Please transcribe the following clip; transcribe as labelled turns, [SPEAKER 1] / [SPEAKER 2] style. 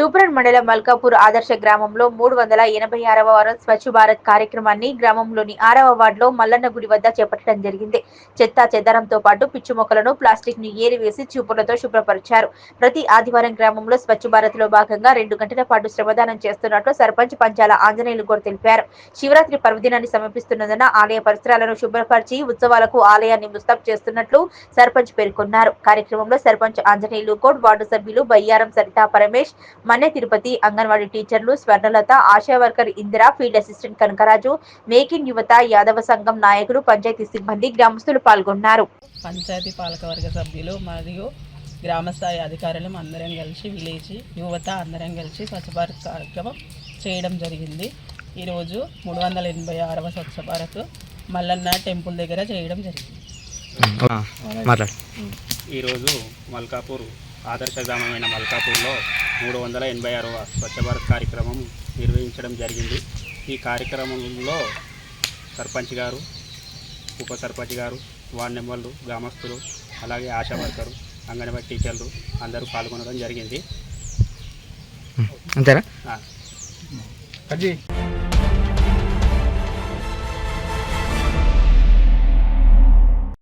[SPEAKER 1] తూప్రన్ మండలం మల్కాపూర్ ఆదర్శ గ్రామంలో మూడు వందల ఎనభై ఆరవ వారం స్వచ్ఛ భారత్ కార్యక్రమాన్ని గ్రామంలోని ఆరవ వార్డులో మల్లన్న గుడి వద్ద చేపట్టడం జరిగింది. చెత్త చెదారంతో పాటు పిచ్చి మొక్కలను ప్లాస్టిక్ను ఏరివేసి చూపులతో శుభ్రపరిచారు. ప్రతి ఆదివారం గ్రామంలో స్వచ్ఛ భారత్లో భాగంగా రెండు గంటల పాటు శ్రమదానం చేస్తున్నట్లు సర్పంచ్ పంచాల ఆంజనేయులు గౌడ్ తెలిపారు. శివరాత్రి పర్వదినాన్ని సమీపిస్తున్నందున ఆలయ పరిసరాలను శుభ్రపరిచి ఉత్సవాలకు ఆలయాన్ని ముస్తాబ్ చేస్తున్నట్లు సర్పంచ్ పేర్కొన్నారు. కార్యక్రమంలో సర్పంచ్ ఆంజనేయులు గౌడ్ వార్డు సభ్యులు బయ్యారం సరితా పరమేష్ మన్నె తిరుపతి అంగన్వాడీ టీచర్లు Swarnalatha Asha worker Indira field assistant Kanakaraju make in యువత యాదవ సంఘం నాయకులు పంచాయతీ సిబ్బంది గ్రామస్తులు పాల్గొన్నారు.
[SPEAKER 2] పంచాయతీ పాలకవర్గ సభ్యులు మరియు గ్రామస్థాయి అధికారులు అందరం కలిసి విలేజ్ యువత అందరం కలిసి స్వచ్ఛ భారత్ కార్యక్రమం చేయడం జరిగింది. ఈరోజు మూడు వందల ఎనభై ఆరవ స్వచ్ఛ భారత్ మల్లన్న టెంపుల్ దగ్గర చేయడం జరిగింది.
[SPEAKER 3] ఈరోజు మల్కాపూర్ ఆదర్శ గ్రామమైన మల్కాపూర్లో మూడు వందల ఎనభై ఆరవ స్వచ్ఛ భారత్ కార్యక్రమం నిర్వహించడం జరిగింది. ఈ కార్యక్రమంలో సర్పంచ్ గారు ఉప సర్పంచ్ గారు వార్డు మెంబర్లు గ్రామస్తులు అలాగే ఆశా వర్కరు అంగన్వాడీ టీచర్లు అందరూ పాల్గొనడం జరిగింది.
[SPEAKER 4] అంతేనా?